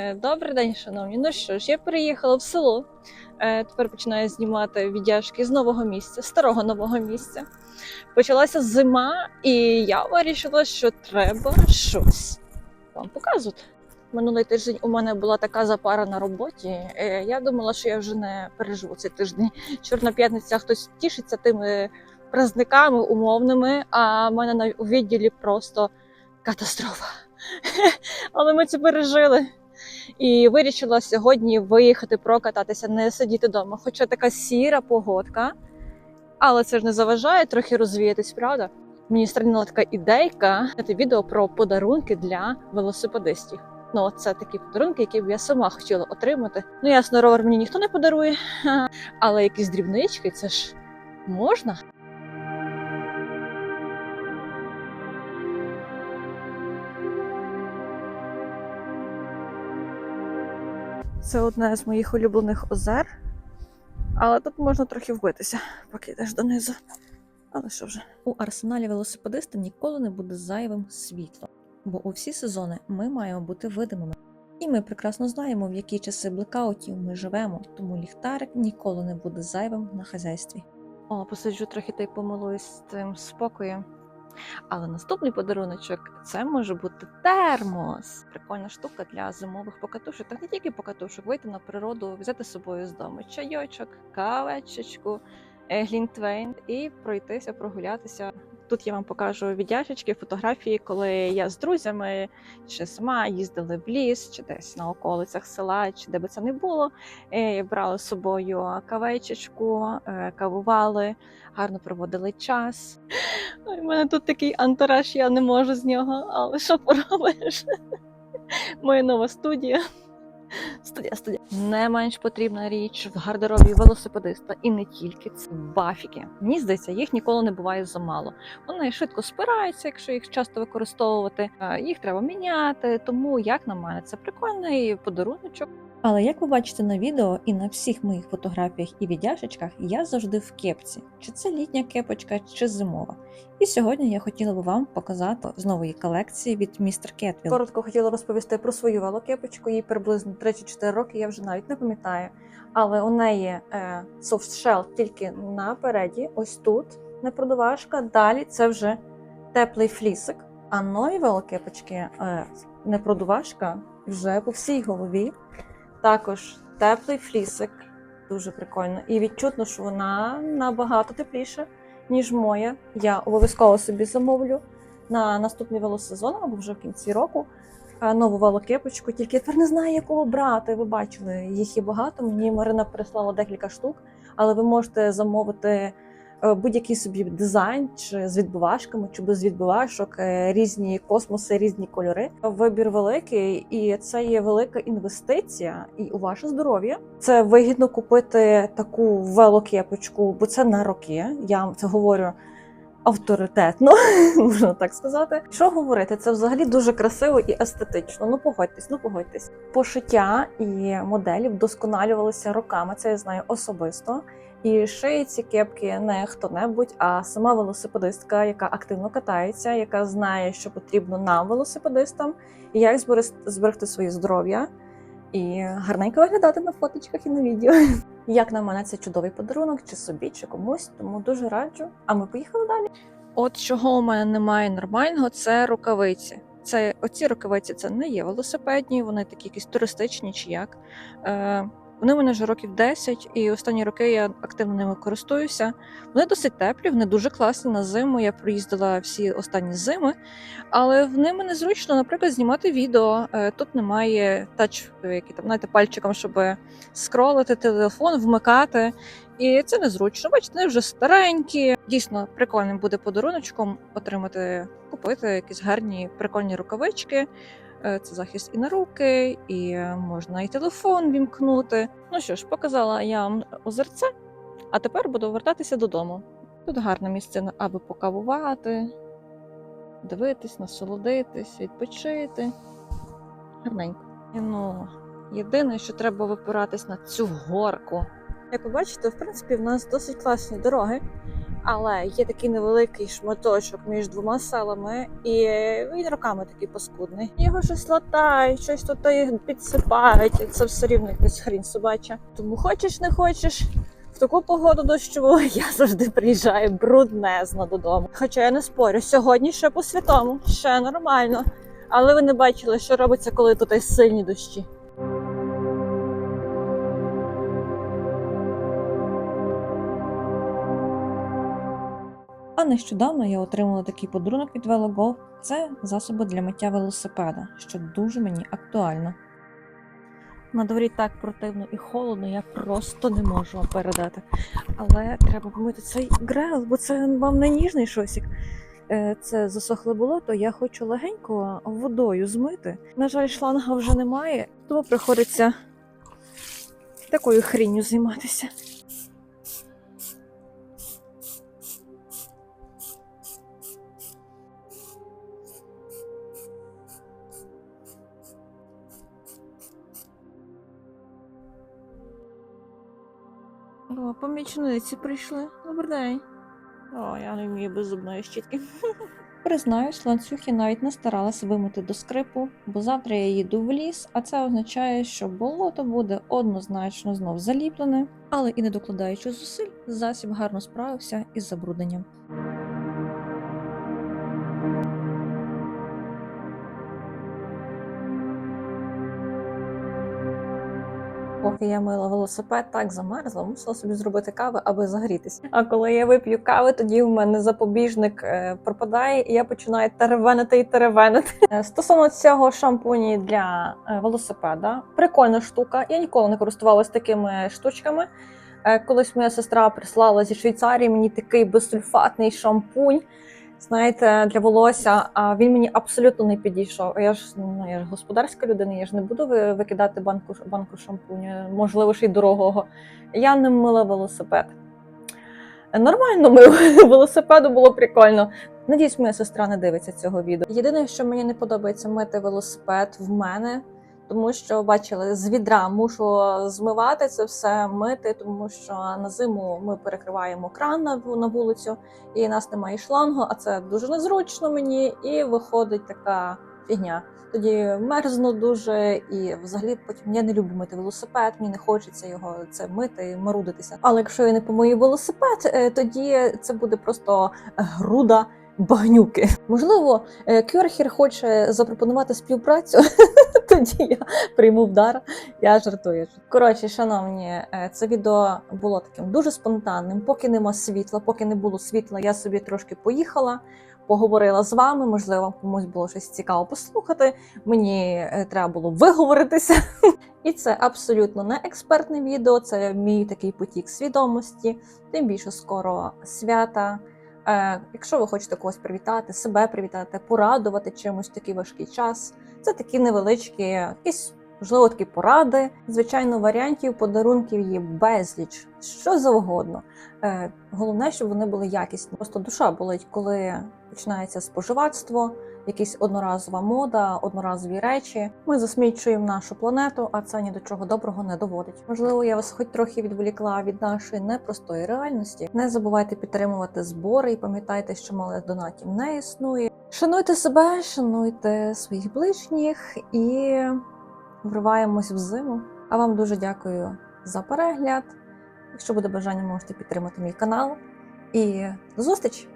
Е, Добрий день, шановні. Ну що ж, я переїхала в село. Е, Тепер починаю знімати віддяжки з нового місця, старого нового місця. Почалася зима, і я вирішила, що треба щось вам показувати. Минулий тиждень у мене була така запара на роботі. е, Я думала, що я вже не переживу цей тиждень. Чорна п'ятниця хтось тішиться тими праздниками умовними, а в мене у відділі просто катастрофа. Але ми це пережили. І вирішила сьогодні виїхати прокататися, не сидіти вдома. Хоча така сіра погодка, але це ж не заважає трохи розвіятись, правда? Мені стрільнула така ідейка зняти відео про подарунки для велосипедистів. Ну, це такі подарунки, які б я сама хотіла отримати. Ну, ясно, ровер мені ніхто не подарує, але якісь дрібнички, це ж можна. Це одне з моїх улюблених озер. Але тут можна трохи вбитися, поки йдеш донизу. Але що вже? У арсеналі велосипедиста ніколи не буде зайвим світло, бо у всі сезони ми маємо бути видимими. І ми прекрасно знаємо, в які часи блекаутів ми живемо, тому ліхтарик ніколи не буде зайвим на хазяйстві. О, посиджу трохи та й помилуюсь з цим спокоєм. Але наступний подаруночок це може бути термос. Прикольна штука для зимових покатушок. Так не тільки покатушок, вийти на природу, взяти з собою з дому чайочок, кавечечку, е, глінтвейн і пройтися, прогулятися. Тут я вам покажу віддячечки, фотографії, коли я з друзями чи сама їздили в ліс, чи десь на околицях села, чи де би це не було. Е, Брали з собою кавечечку, е, кавували, гарно проводили час. У мене тут такий антураж, я не можу з нього, але що поробиш? Моя нова студія. Студія, студія. Не менш потрібна річ в гардеробі велосипедиста і не тільки це бафіки. Мені здається, їх ніколи не буває замало. Вони швидко спираються, якщо їх часто використовувати. Їх треба міняти. Тому, як на мене, це прикольний подаруночок. Але як ви бачите на відео і на всіх моїх фотографіях і віддяшечках, я завжди в кепці. Чи це літня кепочка, чи зимова. І сьогодні я хотіла би вам показати з нової колекції від Mr. Кетвіл. Коротко хотіла розповісти про свою велокепочку. Їй приблизно 3-4 роки, я вже навіть не пам'ятаю. Але у неї е, shell тільки напереді, ось тут не. Далі це вже теплий флісик. А нові велокепочки е, не вже по всій голові. Також теплий флісик, дуже прикольно. І відчутно, що вона набагато тепліша, ніж моя. Я обов'язково собі замовлю на наступний велосезон або вже в кінці року нову велокепочку. Тільки тепер не знаю, якого брати. Ви бачили, їх є багато. Мені Марина прислала декілька штук, але ви можете замовити. е, Будь-який собі дизайн, чи з відбивашками, чи без відбивашок, е, різні космоси, різні кольори. Вибір великий, і це є велика інвестиція і у ваше здоров'я. Це вигідно купити таку велокепочку, бо це на роки. Я це говорю авторитетно, можна так сказати. Що говорити, це взагалі дуже красиво і естетично. Ну погодьтесь, ну погодьтесь. Пошиття і моделі вдосконалювалися роками. Це я знаю особисто. І шиє ці кепки не хто-небудь, а сама велосипедистка, яка активно катається, яка знає, що потрібно нам, велосипедистам, і як зберегти, своє здоров'я і гарненько виглядати на фоточках і на відео. Як на мене, це чудовий подарунок, чи собі, чи комусь, тому дуже раджу. А ми поїхали далі. От чого у мене немає нормального, це рукавиці. Це оці рукавиці це не є велосипедні, вони такі якісь туристичні чи як. Е, вони в мене вже років 10, і останні роки я активно ними користуюся. Вони досить теплі, вони дуже класні на зиму. Я проїздила всі останні зими, але в ними незручно, наприклад, знімати відео. Е, Тут немає тач, е, який там знаєте, пальчиком, щоб скролити телефон, вмикати. І це незручно. Бачите, вони вже старенькі. Дійсно, прикольним буде подаруночком отримати, купити якісь гарні прикольні рукавички. Е, Це захист і на руки, і е, можна і телефон вімкнути. Ну що ж, показала я вам озерце, а тепер буду вертатися додому. Тут гарне місце, аби покавувати, дивитись, насолодитись, відпочити. Гарненько. Ну, єдине, що треба випиратись на цю горку. Як ви бачите, в принципі, в нас досить класні дороги. Але є такий невеликий шматочок між двома селами, і він роками такий паскудний. Його щось латають, щось тут і підсипають, це все рівно якась хрінь собача. Тому хочеш не хочеш. В таку погоду дощову я завжди приїжджаю бруднезно додому. Хоча я не спорю, сьогодні ще по святому, ще нормально. Але ви не бачили, що робиться, коли тут сильні дощі. А нещодавно я отримала такий подарунок від VeloGo. Це засоби для миття велосипеда, що дуже мені актуально. На дворі так противно і холодно, я просто не можу вам передати. Але треба помити цей грел, бо це вам не ніжний шосік. Е, Це засохле болото, я хочу легенько водою змити. На жаль, шланга вже немає, тому приходиться такою хрінню займатися. О, помічниці прийшли. Добрий день. О, я не вмію без зубної щітки. Признаюсь, ланцюг я навіть не старалася вимити до скрипу, бо завтра я їду в ліс, а це означає, що болото буде однозначно знов заліплене, але і не докладаючи зусиль, засіб гарно справився із забрудненням. Поки я мила велосипед, так замерзла, мусила собі зробити кави, аби загрітися. А коли я вип'ю кави, тоді в мене запобіжник е, пропадає, і я починаю теревенити і теревенити. Е, Стосовно цього шампуні для е, велосипеда, прикольна штука. Я ніколи не користувалася такими штучками. Колись моя сестра прислала зі Швейцарії мені такий безсульфатний шампунь. Знаєте, для волосся, а він мені абсолютно не підійшов. Я ж ну я ж господарська людина, я ж не буду викидати банку банку шампуню, можливо, ще й дорогого. Я не мила велосипед. Нормально мив велосипеду було прикольно. Надіюсь, моя сестра не дивиться цього відео. Єдине, що мені не подобається мити велосипед в мене, тому що бачили, з відра мушу змивати це все, мити, тому що на зиму ми перекриваємо кран на ву- на вулицю і нас немає шлангу, а це дуже незручно мені, і виходить така фігня. Тоді мерзну дуже, і взагалі потім я не люблю мити велосипед, мені не хочеться його це мити і марудитися. Але якщо я не помию велосипед, е, тоді це буде просто груда. Багнюки. Можливо, е, Кьорхер хоче запропонувати співпрацю, тоді я прийму вдар. Я жартую. Коротше, шановні, е, це відео було таким дуже спонтанним. Поки нема світла, поки не було світла, я собі трошки поїхала, поговорила з вами. Можливо, комусь було щось цікаво послухати. Мені е, треба було виговоритися. І це абсолютно не експертне відео, це мій такий потік свідомості. Тим більше скоро свята. Е, якщо ви хочете когось привітати, себе привітати, порадувати чимось в такий важкий час, це такі невеличкі, якісь можливо такі поради. Звичайно, варіантів подарунків є безліч, що завгодно. Е, головне, щоб вони були якісні. Просто душа болить, коли починається споживацтво, якась одноразова мода, одноразові речі. Ми засмічуємо нашу планету, а це ні до чого доброго не доводить. Можливо, я вас хоч трохи відволікла від нашої непростої реальності. Не забувайте підтримувати збори і пам'ятайте, що малих донатів не існує. Шануйте себе, шануйте своїх ближніх і вриваємось в зиму. А вам дуже дякую за перегляд. Якщо буде бажання, можете підтримати мій канал. І до зустрічі!